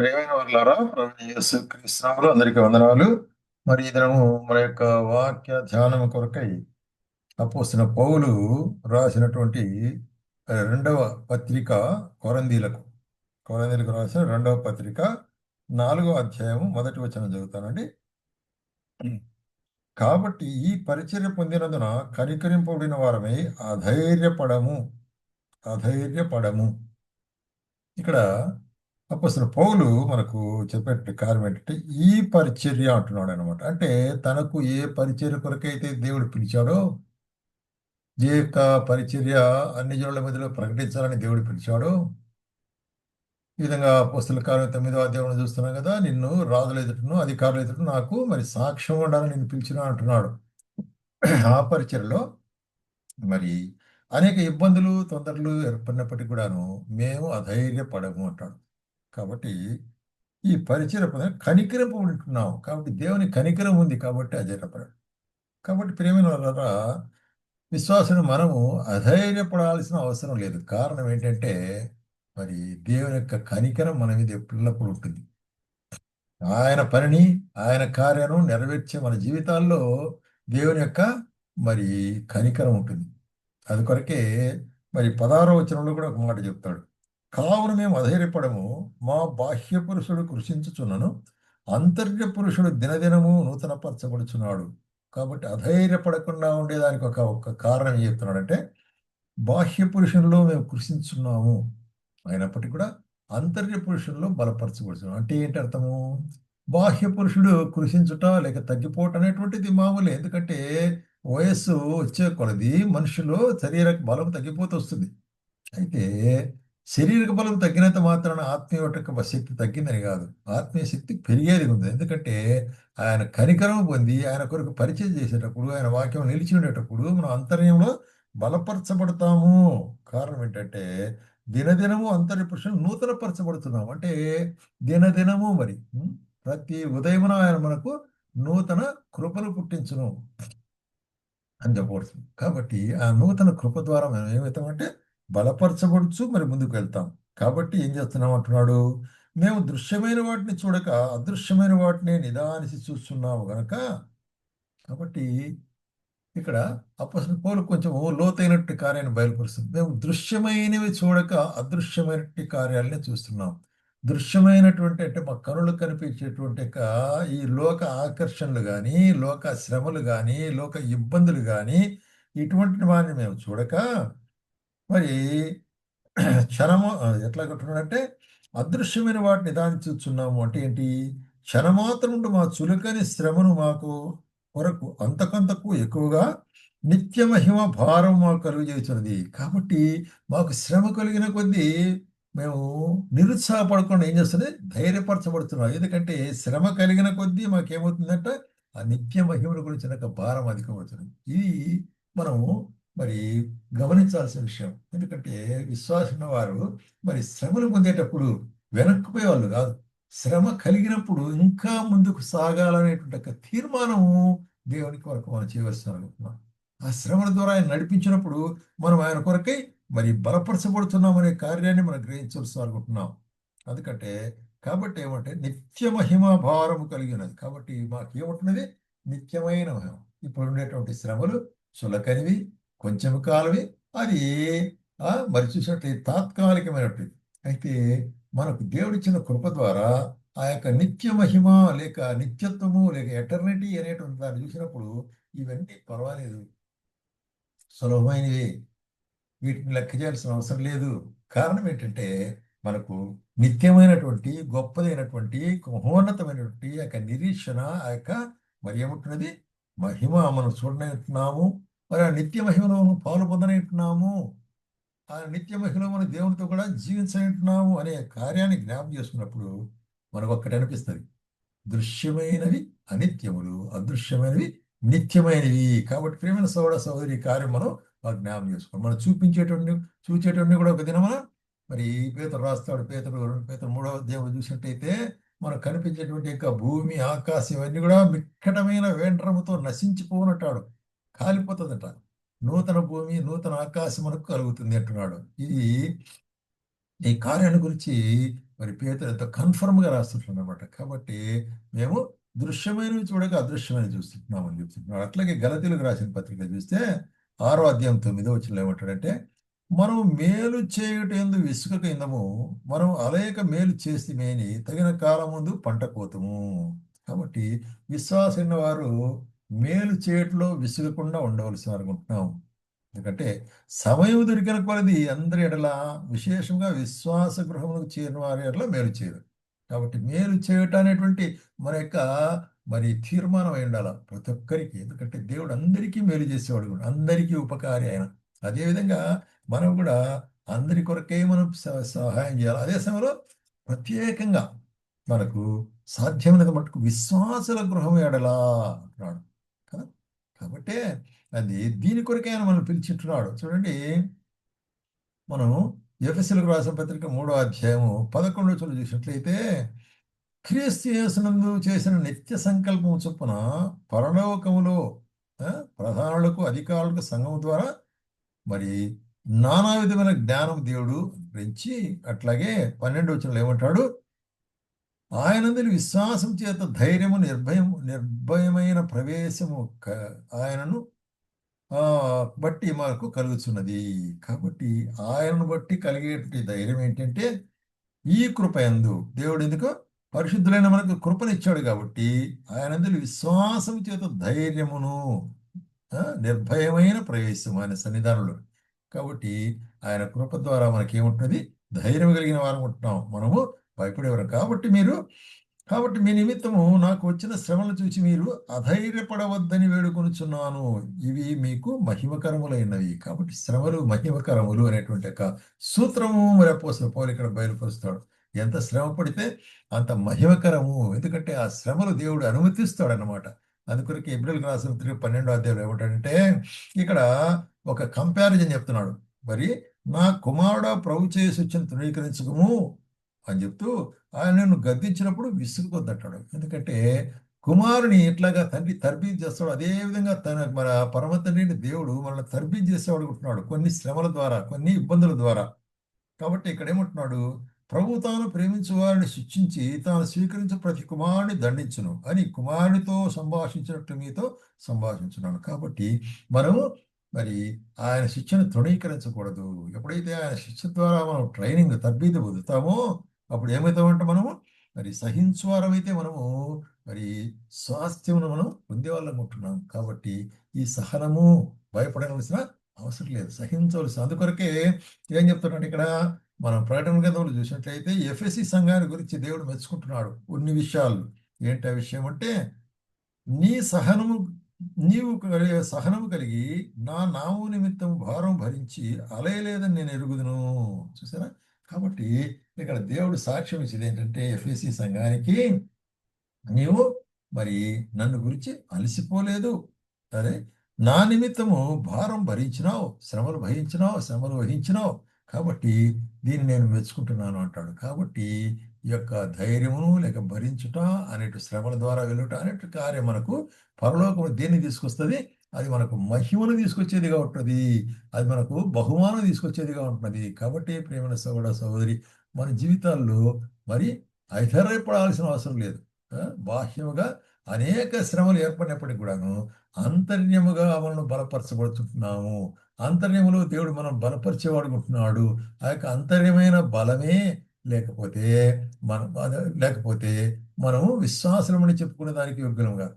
ప్రియమైన వర్లారా యేసు క్రీస్తునాములు అందరికీ వందనాలు. మరి ఈ దినము మన యొక్క వాక్య ధ్యానం కొరకై అపోసిన పౌలు రాసినటువంటి రెండవ పత్రిక కొరందీలకు. కొరందీలకు రాసిన రెండవ పత్రిక నాలుగో అధ్యాయము మొదటి వచనం చదువుతానండి. కాబట్టి ఈ పరిచర్య పొందినందున కనికరింపబడిన వారమై అధైర్యపడము. అధైర్యపడము. ఇక్కడ అప్పుడు పౌలు మనకు చెప్పేట కారణం ఏంటంటే ఈ పరిచర్య అంటున్నాడు అనమాట అంటే తనకు ఏ పరిచర్య కొరకైతే దేవుడు పిలిచాడో ఏ యొక్క పరిచర్య అన్ని జనుల మధ్యలో ప్రకటించాలని దేవుడు పిలిచాడో ఈ విధంగా పుస్తల కాలం తొమ్మిదో అధ్యాయంలో చూస్తున్నాం కదా నిన్ను రాజుల ఎదుటను అధికారుల ఎదుట నాకు మరి సాక్ష్యం ఉండాలని నేను పిలిచిన అంటున్నాడు. ఆ పరిచర్యలో మరి అనేక ఇబ్బందులు తొందరలు ఏర్పడినప్పటికీ కూడాను మేము అధైర్యపడము అంటాడు. కాబట్టి ఈ పరిచయ కనికరింపబడుతున్నాం కాబట్టి దేవుని కనికరం ఉంది కాబట్టి అధైర్యపడాడు కాబట్టి ప్రేమిన విశ్వాసం మనము అధైర్యపడాల్సిన అవసరం లేదు. కారణం ఏంటంటే మరి దేవుని యొక్క కనికరం మన మీద ఎప్పుడప్పుడు ఉంటుంది. ఆయన పనిని ఆయన కార్యాలను నెరవేర్చే మన జీవితాల్లో దేవుని యొక్క మరి కనికరం ఉంటుంది. అది కొరకే మరి పదహారో వచనంలో కూడా ఒక మాట చెప్తాడు. కావున మేము అధైర్యపడము. మా బాహ్య పురుషుడు కృషించుచున్నను. అంతర్య పురుషుడు దినదినము నూతనపరచబడుచున్నాడు. కాబట్టి అధైర్యపడకుండా ఉండేదానికి ఒక ఒక కారణం ఏం చెప్తున్నాడంటే బాహ్య పురుషుల్లో మేము కృషించున్నాము. అయినప్పటికీ కూడా అంతర్య పురుషుల్లో బలపరచబడుతున్నాం అంటే ఏంటి అర్థము? బాహ్య పురుషుడు కృషించుట లేక తగ్గిపోవటం అనేటువంటిది మామూలే. ఎందుకంటే వయస్సు వచ్చే కొలది మనుషులు శరీర బలం తగ్గిపోతూ వస్తుంది. అయితే శారీరక బలం తగ్గినంత మాత్రాన ఆత్మీయ శక్తి తగ్గిందని కాదు. ఆత్మీయ శక్తి పెరిగేది ఉంది. ఎందుకంటే ఆయన కనికరం పొంది ఆయన కొరకు పరిచయం చేసేటప్పుడు ఆయన వాక్యం నిలిచి ఉండేటప్పుడు మనం అంతర్యంలో బలపరచబడతాము. కారణం ఏంటంటే దినదినము అంతర్య పురుషులు నూతనపరచబడుతున్నాం. అంటే దినదినము మరి ప్రతి ఉదయమున ఆయన మనకు నూతన కృపను పుట్టించును. అని చెప్పబడుతుంది. కాబట్టి ఆ నూతన కృప ద్వారా మనం ఏమవుతామంటే బలపరచబడుచు మరి ముందుకు వెళ్తాం. కాబట్టి ఏం చేస్తున్నాం అంటున్నాడు? మేము దృశ్యమైన వాటిని చూడక అదృశ్యమైన వాటిని నిదానిసి చూస్తున్నాము గనక. కాబట్టి ఇక్కడ అప్పసిన పోలు కొంచెం లోతైనట్టు కార్యాన్ని బయలుపరుస్తుంది. మేము దృశ్యమైనవి చూడక అదృశ్యమైనటువంటి కార్యాలనే చూస్తున్నాం. దృశ్యమైనటువంటి అంటే మా కనులు కనిపించేటువంటి ఈ లోక ఆకర్షణలు కానీ లోక శ్రమలు కానీ లోక ఇబ్బందులు కానీ ఇటువంటి వారిని మేము చూడక మరి క్షణము ఎట్లా కట్టున్నాడంటే అదృశ్యమైన వాటిని నిదానం చూస్తున్నాము అంటే ఏంటి? క్షణమాత్రముండు మా చులకని శ్రమను మాకు కొరకు అంతకంతకు ఎక్కువగా నిత్య మహిమ భారం మాకు కలుగజేస్తున్నది కాబట్టి మాకు శ్రమ కలిగిన కొద్దీ మేము నిరుత్సాహపడకుండా ఏం చేస్తుంది? ధైర్యపరచబడుతున్నాం. ఎందుకంటే శ్రమ కలిగిన కొద్దీ మాకేమవుతుందంటే ఆ నిత్య మహిమల గురించిన భారం అధికమవుతుంది. ఇది మనము మరి గమనించాల్సిన విషయం. ఎందుకంటే విశ్వాసం వారు మరి శ్రమలు పొందేటప్పుడు వెనక్కిపోయే వాళ్ళు కాదు. శ్రమ కలిగినప్పుడు ఇంకా ముందుకు సాగాలనేటువంటి ఒక తీర్మానము దేవునికి వరకు మనం చేయవలసిన అనుకుంటున్నాం. ఆ శ్రమల ద్వారా ఆయన నడిపించినప్పుడు మనం ఆయన కొరకై మరి బలపరచబడుతున్నామనే కార్యాన్ని మనం గ్రహించవలసి అనుకుంటున్నాం. ఎందుకంటే కాబట్టి ఏమంటే నిత్య మహిమ భారము కలిగి ఉన్నది కాబట్టి మాకు ఏముంటున్నది నిత్యమైన మహిమ. ఇప్పుడు ఉండేటువంటి శ్రమలు చులకనివి కొంచెం కాలమే అది మరి చూసినట్టు తాత్కాలికమైనటువంటి అయితే మనకు దేవుడిచ్చిన కృప ద్వారా ఆ యొక్క నిత్య మహిమ లేక నిత్యత్వము లేక ఎటర్నిటీ అనేటువంటి దాన్ని చూసినప్పుడు ఇవన్నీ పర్వాలేదు. సులభమైనవి. వీటిని లెక్క చేయాల్సిన అవసరం లేదు. కారణం ఏంటంటే మనకు నిత్యమైనటువంటి గొప్పదైనటువంటి మహోన్నతమైనటువంటి ఆ యొక్క నిరీక్షణ ఆ యొక్క మరి ఏముంటున్నది? మహిమ మనం చూడనంటున్నాము మరి ఆ నిత్య మహిమలో మనం పాలు పొందనంటున్నాము ఆ నిత్య మహిమలో మన దేవునితో కూడా జీవించనంటున్నాము అనే కార్యాన్ని జ్ఞాపం చేసుకున్నప్పుడు మనకు ఒక్కటి అనిపిస్తుంది. దృశ్యమైనవి అనిత్యములు అదృశ్యమైనవి నిత్యమైనవి. కాబట్టి ప్రేమైన సోదర సోదరి కార్యం మనం జ్ఞాపం చేసుకోండి మనం చూపించేటువంటి చూచేటువంటి కూడా ఒక దినమన మరి పేతురు రాస్తాడు పేతురు పేతురు మూడవ దేవుడు చూసినట్టయితే మనకు కనిపించేటువంటి యొక్క భూమి ఆకాశం ఇవన్నీ కూడా మిక్కటమైన వేండ్రముతో నశించిపోనట్టాడు. కాలిపోతుందట. నూతన భూమి నూతన ఆకాశం మనకు కలుగుతుంది అంటున్నాడు. ఇది ఈ కార్యాన్ని గురించి మరి పేతురు ఎంతో కన్ఫర్మ్గా రాస్తుంటున్నాడు అనమాట కాబట్టి మేము దృశ్యమైనవి చూడక అదృశ్యమైనవి చూస్తుంటున్నామని చెప్తున్నాడు. అట్లాగే గలతీలకు రాసిన పత్రిక చూస్తే ఆరో అధ్యాయం తొమ్మిదో వచ్చిన ఏమంటాడంటే మనం మేలు చేయుట ఎందు విసుకక ఇందము మనం అలేక మేలు చేసి మేని తగిన కాలం ముందు పంట కోతము. కాబట్టి విశ్వాసమైన వారు మేలు చేయటంలో విసుగకుండా ఉండవలసి అనుకుంటున్నాం ఎందుకంటే సమయం దొరికిన కొలది అందరి ఎడల విశేషంగా విశ్వాస గృహములకు చేరిన వారి ఎడల మేలు చేయరు. కాబట్టి మేలు చేయటం అనేటువంటి మన యొక్క మరి తీర్మానం అయి ఉండాలి ప్రతి ఒక్కరికి. ఎందుకంటే దేవుడు అందరికీ మేలు చేసేవాడు కూడా అందరికీ ఉపకారి ఆయన. అదేవిధంగా మనం కూడా అందరి కొరకే మనం సహాయం చేయాలి. అదే సమయంలో ప్రత్యేకంగా మనకు సాధ్యమైనంత మటుకు విశ్వాసుల గృహం ఎడలా అంటున్నాడు. కాబట్టి అది దీని కొరకే ఆయన మనం పిలిచిట్టున్నాడు చూడండి మనం ఎఫ్ఎస్ఎల్కి రాసిన పత్రిక మూడో అధ్యాయము పదకొండో చోటు చూసినట్లయితే క్రీస్తు యేసునందు చేసిన నిత్య సంకల్పం చొప్పున పరలోకములో ప్రధానులకు అధికారులకు సంఘం ద్వారా మరి నానా విధమైన జ్ఞానం దేవుడు పెంచి అట్లాగే పన్నెండు వచ్చిన ఏమంటాడు? ఆయనందరి విశ్వాసం చేత ధైర్యము నిర్భయం నిర్భయమైన ప్రవేశము క- ఆయనను బట్టి మనకు కలుగుతున్నది కాబట్టి ఆయనను బట్టి కలిగేటువంటి ధైర్యం ఏంటంటే ఈ కృప యందు దేవుడు ఎందుకు? పరిశుద్ధులైన మనకు కృపనిచ్చాడు కాబట్టి ఆయనందులు విశ్వాసం చేత ధైర్యమును నిర్భయమైన ప్రవేశం ఆయన సన్నిధానంలో. కాబట్టి ఆయన కృప ద్వారా మనకి ఏముంటుంది ధైర్యం కలిగిన వారం ఉంటున్నాం మనము. భయపడేవారు. కాబట్టి మీరు కాబట్టి మీ నిమిత్తము నాకు వచ్చిన శ్రమలు చూసి మీరు అధైర్యపడవద్దని వేడుకొనుచున్నాను. ఇవి మీకు మహిమకరములైనవి. కాబట్టి శ్రమలు మహిమకరములు అనేటువంటి ఒక సూత్రము మరి అపోసల పౌలు ఇక్కడ బయలుపరుస్తాడు. ఎంత శ్రమ పడితే అంత మహిమకరము. ఎందుకంటే ఆ శ్రమలు దేవుడు అనుమతిస్తాడు అన్నమాట అందుకొరకు ఎబ్రిల్ రాసిన తిరిగి పన్నెండో అధ్యాయులు ఏమిటంటే ఇక్కడ ఒక కంపారిజన్ చెప్తున్నాడు. మరి నా కుమారుడు ప్రభు చేసి వచ్చిన తృణీకరించకము. అని చెప్తూ ఆయనను గద్దించినప్పుడు విసుగుకొద్దంటాడు. ఎందుకంటే కుమారుని ఇట్లాగా తండ్రి తర్బీ చేస్తాడు అదేవిధంగా తన మన పరమ తండ్రిని దేవుడు మనల్ని తర్బీ చేసేవాడు కొన్ని శ్రమల ద్వారా కొన్ని ఇబ్బందుల ద్వారా. కాబట్టి ఇక్కడ ఏమంటున్నాడు ప్రభు తాను ప్రేమించు వారిని శిక్షించి తాను స్వీకరించు ప్రతి కుమారుని దండించును. అని కుమారునితో సంభాషించినట్టు మీతో సంభాషించున్నాను. కాబట్టి మనము మరి ఆయన శిక్షను తృణీకరించకూడదు. ఎప్పుడైతే ఆయన శిక్ష ద్వారా మనం ట్రైనింగ్ తర్బీదు పొందుతామో అప్పుడు ఏమవుతామంటే మనము మరి సహించువారమైతే మనము మరి స్వాస్థ్యమును మనం పొందేవాళ్ళం ఉంటున్నాం కాబట్టి ఈ సహనము భయపడవలసిన అవసరం లేదు. సహించవలసి అందుకొరకే ఏం చెప్తున్నాడు ఇక్కడ మనం ప్రకటన గ్రంథంలో చూసినట్లయితే ఎఫ్ఎస్సి సంఘాన్ని గురించి దేవుడు మెచ్చుకుంటున్నాడు. కొన్ని విషయాలు. ఏంటి ఆ విషయం అంటే నీ సహనము నీవు కలిగే సహనము కలిగి నా నామము నిమిత్తం భారం భరించి అలయలేదని నేను ఎరుగుదును. చూసారా? కాబట్టి ఇక్కడ దేవుడు సాక్ష్యం ఇచ్చేది ఏంటంటే ఎఫ్ఎసి సంఘానికి నీవు మరి నన్ను గురించి అలసిపోలేదు. సరే? నా నిమిత్తము భారం భరించినావు శ్రమలు భరించినావు శ్రమలు వహించినావు. కాబట్టి దీన్ని నేను మెచ్చుకుంటున్నాను అంటాడు. కాబట్టి ఈ యొక్క ధైర్యమును లేక భరించుట అనేటు శ్రమల ద్వారా వెళ్ళుట అనేటు కార్యం మనకు పరలోకము దేన్ని తీసుకొస్తుంది? అది మనకు మహిమను తీసుకొచ్చేదిగా ఉంటుంది. అది మనకు బహుమానం తీసుకొచ్చేదిగా ఉంటుంది. కాబట్టి ప్రేమ సోదర సహోదరి మన జీవితాల్లో మరి ఐధర్యపడాల్సిన అవసరం లేదు. బాహ్యముగా అనేక శ్రమలు ఏర్పడినప్పటికీ కూడాను అంతర్యముగా మనం బలపరచబడుతున్నాము అంతర్యములో దేవుడు మనం బలపరిచేవాడుకుంటున్నాడు. ఆ యొక్క అంతర్యమైన బలమే లేకపోతే మన లేకపోతే మనము విశ్వాసమని చెప్పుకునే దానికి యోగ్యులంగా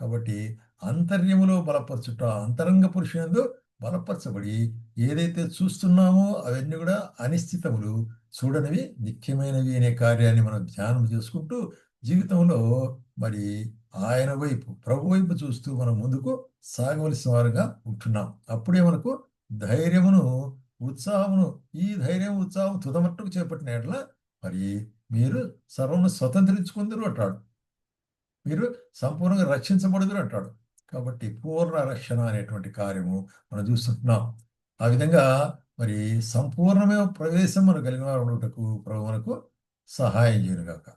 కాబట్టి అంతర్యములో బలపరచుట అంతరంగ పురుషునందు బలపరచబడి ఏదైతే చూస్తున్నామో అవన్నీ కూడా అనిశ్చితములు చూడనివి నిత్యమైనవి అనే కార్యాన్ని మనం ధ్యానం చేసుకుంటూ జీవితంలో మరి ఆయన వైపు ప్రభు వైపు చూస్తూ మనం ముందుకు సాగవలసిన వారుగా ఉంటున్నాం. అప్పుడే మనకు ధైర్యమును ఉత్సాహమును ఈ ధైర్యం ఉత్సాహం తుదమట్టుకు చేపట్టిన ఎడల మరి మీరు సర్వము స్వతంత్రించుకుందరు అంటాడు. మీరు సంపూర్ణంగా రక్షించబడదురు అంటాడు. కాబట్టి పూర్ణ రక్షణ అనేటువంటి కార్యము మనం చూస్తుంటున్నాం. ఆ విధంగా మరి సంపూర్ణమైన ప్రవేశం మనం కలిగిన వారు ప్రభు మనకు సహాయం చేయనుగాక.